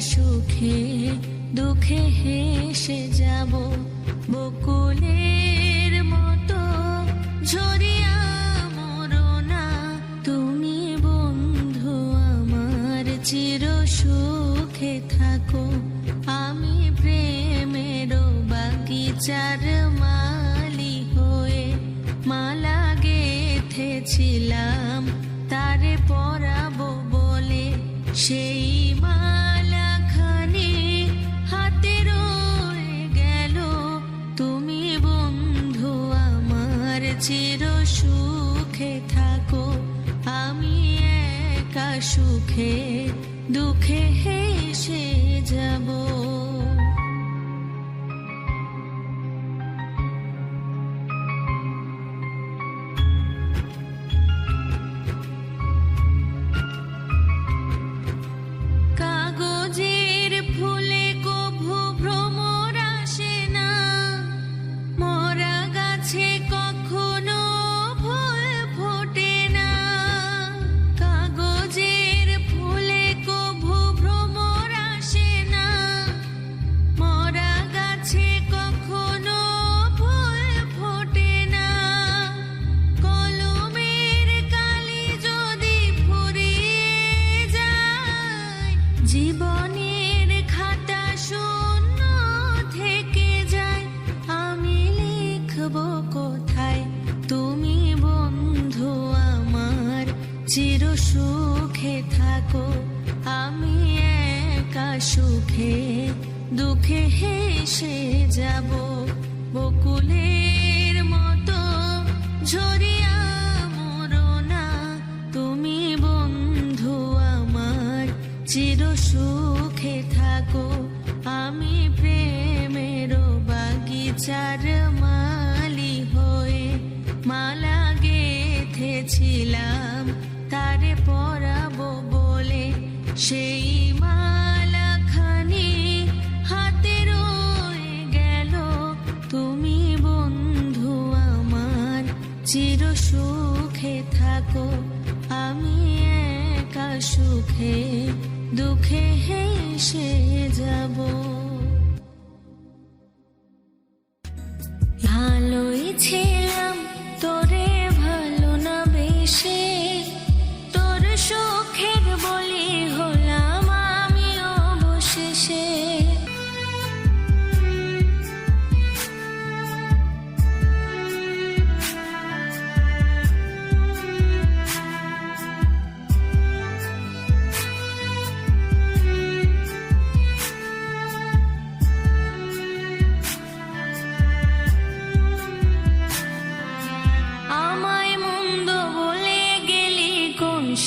সুখে দুঃখে হেসে যাব বকুলের মতো। ঝরিয়া মরনা, তুমি বন্ধু আমার, চির সুখে থাকো। আমি প্রেমের বাগিচার মালি হয়ে মালা গেথেছিলাম, তারে পরাবো বলে সেই চির সুখে থাকো আমি একা সুখে দুঃখে হেসে যাব। সুখে থাকো, আমি একা সুখে, দুঃখে হেসে যাব। বকুলের মতো ঝরিয়া মরনা তুমি বন্ধু আমার। চির সুখে থাকো, আমি প্রেমের বাগিচার মালি হয়ে মালা গেথেছিলাম। তারে বলে সেই মালা হাতে রয়ে গেল। তুমি বন্ধু আমার, চির সুখে থাকো। আমি একা সুখে, দুঃখে হেসে যাব।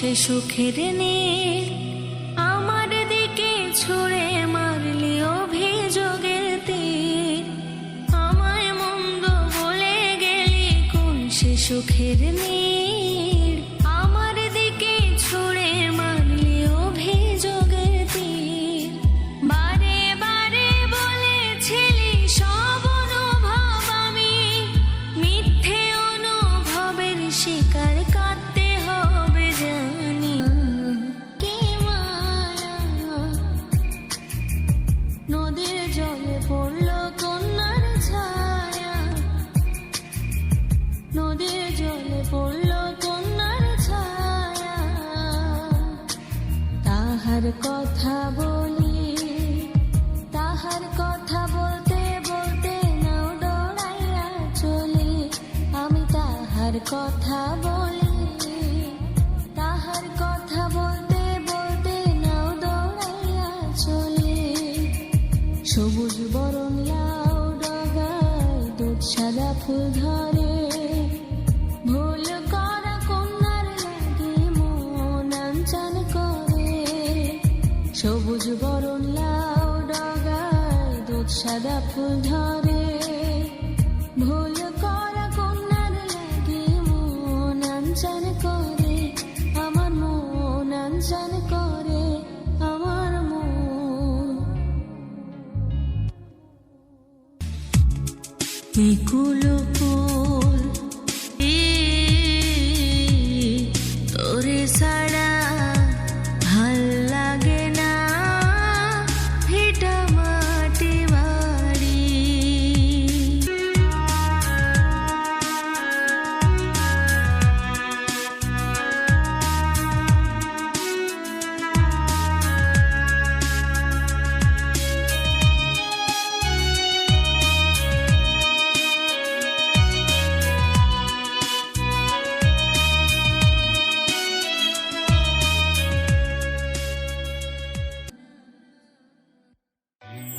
সে সুখের নীল আমার দিকে ছুঁড়ে মারলি অভিযোগের তীর আমায় মন্দ বলে গেলি কোন সে সুখের নীর নদীর জলে ছায়া। নদীর জলে ছায়া। তাহার কথা বলি, তাহার কথা বলতে বলতে নাও ডরাইয়া চলি। আমি তাহার কথা সবুজ বরণ লাউ ডগায় দুধ সাদা ফুল ধরে। একুলো ফুল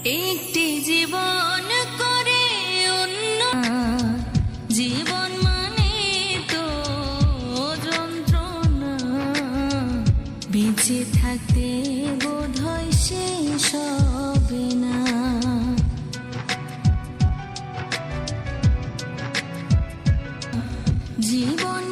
একটি জীবন করে অন্য জীবন মানে তো যন্ত্রণা। বেঁচে থাকতে বোধ হয় শেষ হবে না। জীবন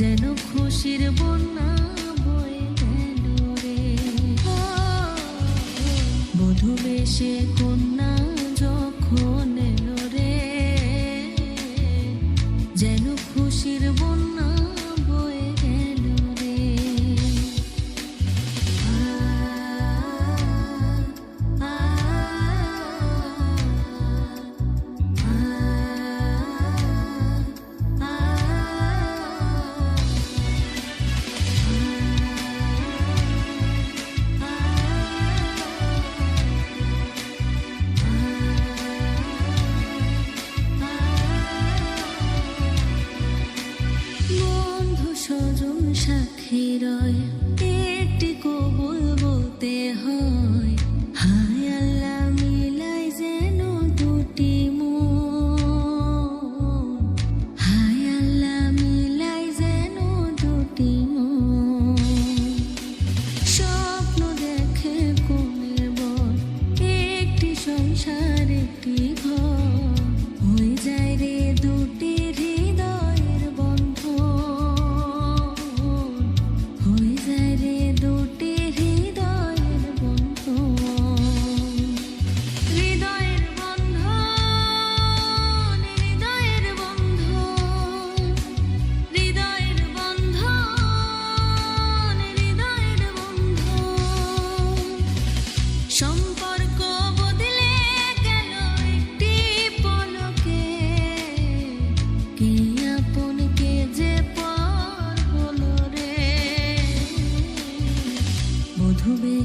যেন খুশির বন্যা বয়ে গেল হৃদয় একটি কবুল বলতে হয়।